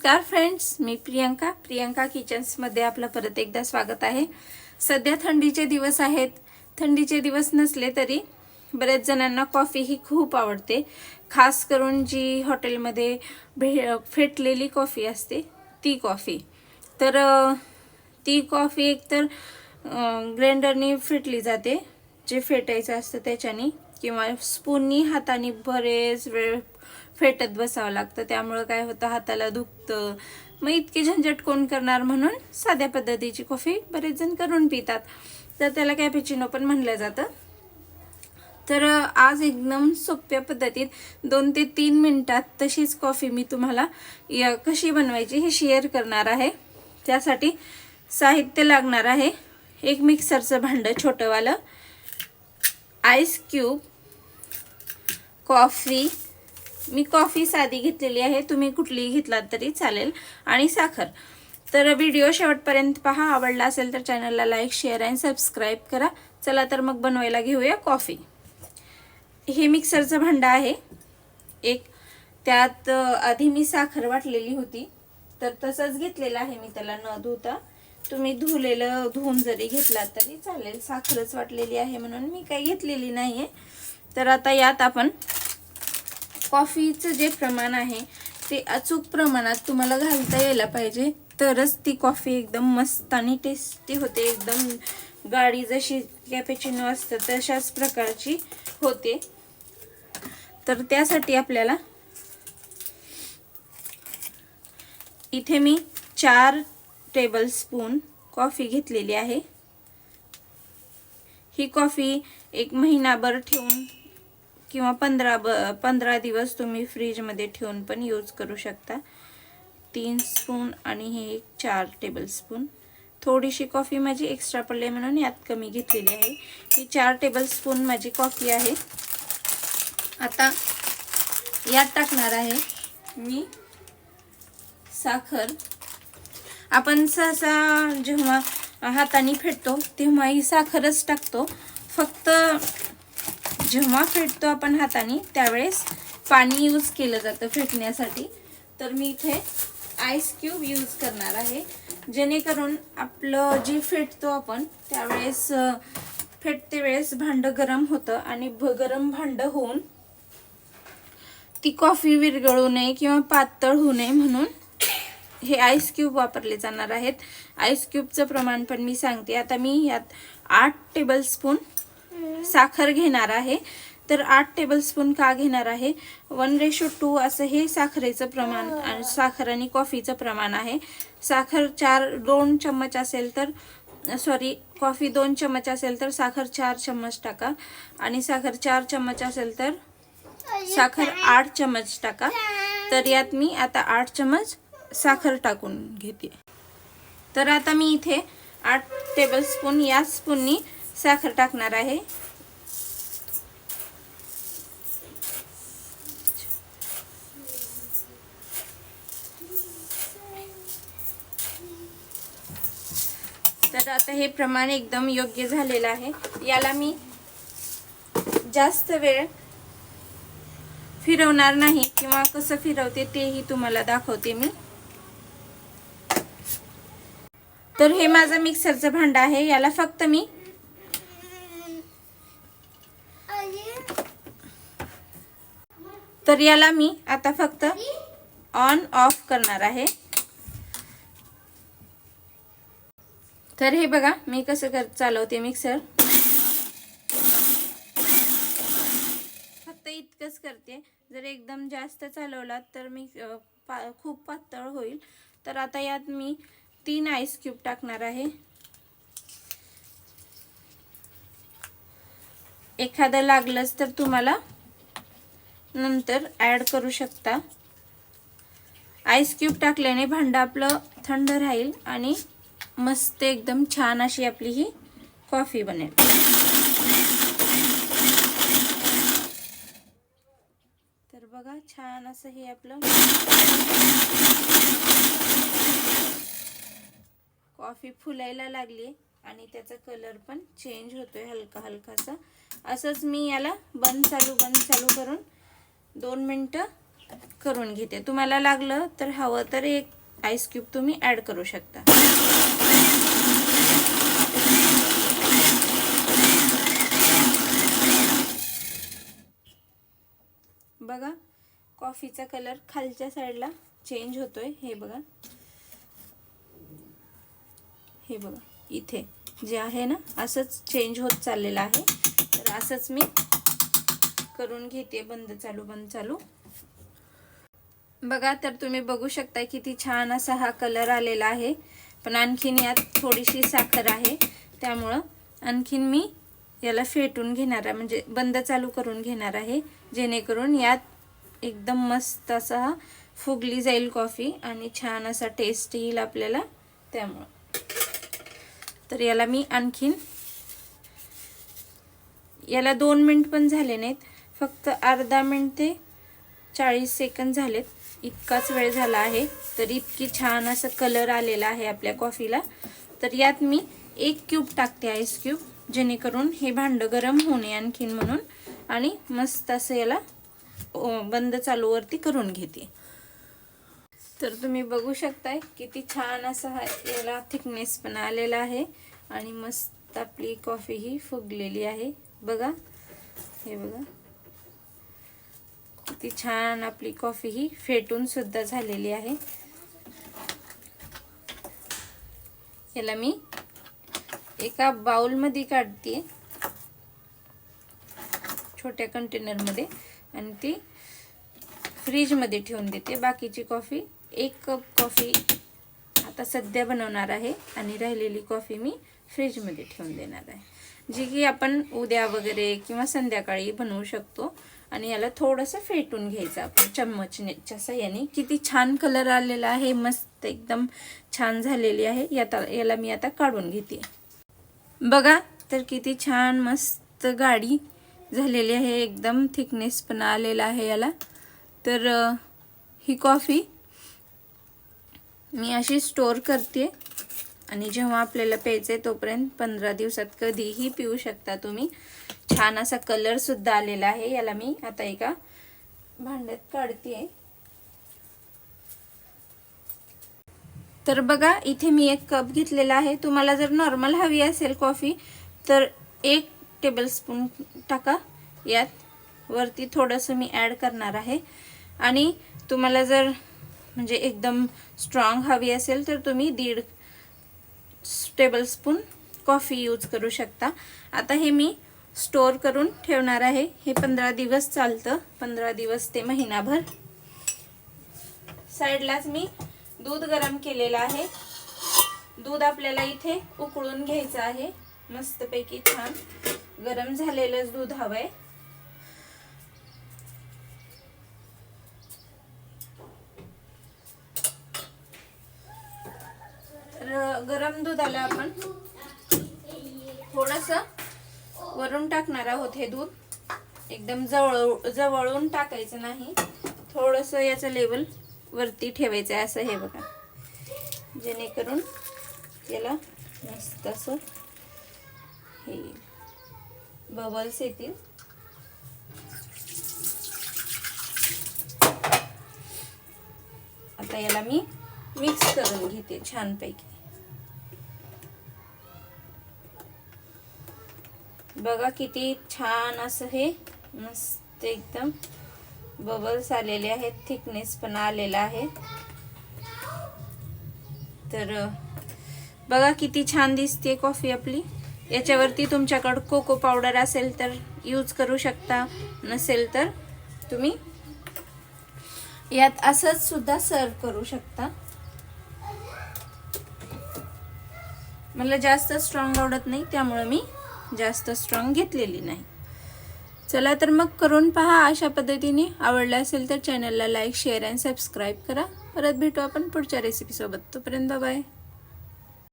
नमस्कार फ्रेंड्स मी प्रियंका. प्रियंका किचन्समध्ये आपलं परत एकदा स्वागत आहे. सध्या थंडीचे दिवस आहेत. थंडीचे दिवस नसले तरी बऱ्याच जणांना कॉफी ही खूप आवडते. खास करून जी हॉटेलमध्ये भे फेटलेली कॉफी असते ती कॉफी तर ती कॉफी एकतर ग्राइंडरनी फेटली जाते. जे फेटायचं असतं त्याच्याने. किंवा स्पूननी हाताने बरेच वेळ फेटत बसावं लागतं. त्यामुळं काय होतं हाताला दुखतं. मग इतकी झंझट कोण करणार म्हणून साध्या पद्धतीची कॉफी बरेच जण करून पितात. तर त्याला कॅपेचिनो पण म्हणलं जातं. तर आज एकदम सोप्या पद्धतीत दोन ते तीन मिनटात तशीच कॉफी मी तुम्हाला या कशी बनवायची हे शेअर करणार आहे. त्यासाठी साहित्य लागणार आहे. एक मिक्सरचं भांडं छोटंवालं आईस क्यूब कॉफी. मी कॉफी साधी घेतलेली आहे. तुम्ही कुठलीही घेतलात तरी चालेल. आणि साखर. तर व्हिडिओ शेवटपर्यंत पहा. आवडला असेल तर चॅनलला लाईक शेअर आणि सबस्क्राईब करा. चला तर मग बनवायला घेऊया कॉफी. हे मिक्सरचं भांडं आहे. एक त्यात आधी मी साखर वाटलेली होती. तर तसंच घेतलेलं आहे मी त्याला न धुता. तुम्ही धुलेलं धुवून जरी घेतलात तरी चालेल. साखरच वाटलेली आहे म्हणून मी काही घेतलेली नाही आहे तर आता यात आपण कॉफीचं जे प्रमाण आहे ते अचूक प्रमाणात तुम्हाला घालता यायला पाहिजे. तरच ती कॉफी एकदम मस्त आणि टेस्टी होते. एकदम गाडी जशी कॅपेचिनो असतं तशाच प्रकारची होते. तर त्यासाठी आपल्याला इथे मी चार टेबल स्पून कॉफी घेतलेली आहे. ही कॉफी एक महिनाभर ठेवून किंवा पंधरा ब पंधरा दिवस तुम्ही फ्रीजमध्ये ठेवून पण यूज करू शकता. तीन स्पून आणि हे एक चार टेबल स्पून थोडीशी कॉफी माझी एक्स्ट्रा पडली आहे म्हणून यात कमी घेतलेली आहे. ही चार टेबल स्पून माझी कॉफी आहे. आता यात टाकणार आहे मी साखर. आपण सहसा जेव्हा हाताने फेटतो तेव्हा ही साखरच टाकतो. फक्त जेव्हा फेटतो आपण हाताने त्यावेळेस पाणी यूज केलं जातं फेटण्यासाठी तर मी इथे आईस क्यूब यूज करणार आहे. जेणेकरून आपलं जे फेटतो आपण त्यावेळेस फेटते वेळेस भांडं गरम होतं आणि भ गरम भांडं होऊन ती कॉफी विरघळू नये किंवा पातळ होऊ नये म्हणून हे आईस क्यूब वापरले जाणार आहेत. आईस क्यूबचं प्रमाण पण मी सांगते. आता मी यात आठ टेबल स्पून साखर घेणार आहे. तर आठ टेबल स्पून का घेणार आहे? वन रेशो टू असं हे साखरेचं प्रमाण आणि साखर आणि कॉफीचं प्रमाण आहे. साखर चार दोन चम्मच असेल तर सॉरी कॉफी दोन चम्मच असेल तर साखर चार चम्मच टाका. आणि साखर चार चम्मच असेल तर साखर आठ चम्मच टाका. तर यात मी आता आठ चम्मच साखर टाकून घेते. तर आता मी इथे आठ टेबल स्पून या स्पूननी साखर टाकणार आहे. तर आता हे प्रमाण एकदम योग्य झालेलं आहे. याला मी जास्त वेळ फिरवणार नाही किंवा कसं फिरवते तेही तुम्हाला दाखवते मी. तर हे माझं मिक्सरचं भांडं आहे. याला फक्त मी तर याला मी आता फक्त ऑन ऑफ करणार आहे. तर हे बघा मी कसं कर चालवते मिक्सर फक्त इतकंच करते. जर एकदम जास्त चालवलात तर मी पा खूप पातळ होईल. तर आता यात मी तीन आईस क्यूब टाकणार आहे. एखादं लागलंच तर तुम्हाला नंतर ॲड करू शकता. आईस क्यूब टाकल्याने भांडं आपलं थंड राहील आणि मस्त एकदम छान अशी आपली ही कॉफी बनेल. तर बघा छान असं हे आपलं कॉफी फुलायला लागली आणि त्याचा कलर पण चेंज होतोय हलका हलकासा असंच मी याला बंद चालू बंद चालू करून दोन मिनटं करून घेते. तुम्हाला लागलं तर हवं तर एक आईस क्यूब तुम्ही ॲड करू शकता. बघा कॉफीचा कलर खालच्या साईडला चेंज होतोय. हे बघा. हे बघा इथे जे आहे ना असंच चेंज होत चाललेलं आहे. तर असंच मी करून घेते बंद चालू बंद चालू. बघा तर तुम्ही बघू शकता किती छान असा हा कलर आलेला आहे. पण आणखीन यात थोडीशी साखर आहे. त्यामुळं आणखीन मी याला फेटून घेणार आहे. म्हणजे बंद चालू करून घेणार आहे. जेणेकरून यात एकदम मस्त असा फुगली जाईल कॉफी आणि छान असा टेस्ट येईल आपल्याला त्यामुळं. तर याला मी आणखीन याला दोन मिनिट पण झाले नाहीत. फक्त अर्धा मिनिट ते चाळीस सेकंद झालेत. इतकाच वेळ झाला आहे. तर इतकी छान असं कलर आलेला आहे आपल्या कॉफीला तर यात मी एक क्यूब टाकते आईस क्यूब जेणेकरून हे भांडं गरम होणे आणखीन म्हणून. आणि मस्त असं याला बंद चालूवरती करून घेते. तर तुम्ही बघू शकताय किती छान असा हा याला थिकनेस पण आलेला आहे. आणि मस्त आपली कॉफी ही फुगलेली आहे. बघा. हे बघा. ती छान आपली कॉफी ही फेटून सुद्धा झालेली आहे. याला मी एका बाउलमध्ये काढते. छोट्या कंटेनरमध्ये आणि ती फ्रीजमध्ये ठेवून देते. बाकीची कॉफी एक कप कॉफी आता सध्या बनवणार आहे. आणि राहिलेली कॉफी मी फ्रीजमध्ये ठेवून देणार आहे. जी की आपण उद्या वगैरे किंवा संध्याकाळी बनवू शकतो. आणि याला थोडंसं फेटून घ्यायचं आपण. चम्मचनेच्या साह्याने किती छान कलर आलेला आहे. मस्त एकदम छान झालेली आहे. याता याला मी आता काढून घेते. बघा तर किती छान मस्त गाडी झालेली आहे. एकदम थिकनेस पण आलेला आहे याला. तर ही कॉफी मी अशी स्टोर करते. आणि जेव्हा आपल्याला प्यायचं आहे तोपर्यंत पंधरा दिवसात कधीही पिऊ शकता तुम्ही. छान असा कलर सुद्धा आलेला आहे. याला मी आता एका भांड्यात काढते तर बघा इथे मी एक कप घेतलेला आहे. तुम्हाला जर नॉर्मल हवी असेल कॉफी तर एक टेबलस्पून टाका. यात वरती थोडंसं मी ॲड करणार आहे. आणि तुम्हाला जर म्हणजे एकदम स्ट्रॉंग हवी असेल तर तुम्ही दीड टेबलस्पून कॉफी यूज करू शकता. आता हे मी स्टोर करून ठेवणार आहे. हे पंधरा दिवस चालतं. पंधरा दिवस ते महिनाभर. साईडलाच मी दूध गरम केलेलं आहे. दूध आपल्याला इथे उकळून घ्यायचं आहे. मस्तपैकी छान गरम झालेलंच दूध हवंय. तर गरम दुधाला आपण थोडंसं वरून टाकणार आहोत हे दूध. एकदम जवळ जवळून टाकायचं नाही. थोडस याचं लेवल वरती ठेवायचं आहे असं हे बघा. जेणेकरून याला मस्त असं हे बबल्स येतील. आता याला मी मिक्स करून घेते छानपैकी. बघा किती छान असं हे मस्त एकदम बबल्स आलेले आहेत थिकनेस पण आलेला आहे. तर बघा किती छान दिसते कॉफी आपली. याच्यावरती तुमच्याकडं कोको पावडर असेल तर यूज करू शकता नसेल तर तुम्ही यात असंच सुद्धा सर्व करू शकता. मला जास्त स्ट्रॉंग आवडत नाही त्यामुळं मी जास्त स्ट्रॉंग घेतलेली नाही. चला तर मग करून पहा अशा पद्धतीने. आवडलं असेल तर चॅनलला लाईक शेअर अँड सबस्क्राईब करा. परत भेटू आपण पुढच्या रेसिपीसोबत तोपर्यंत बाय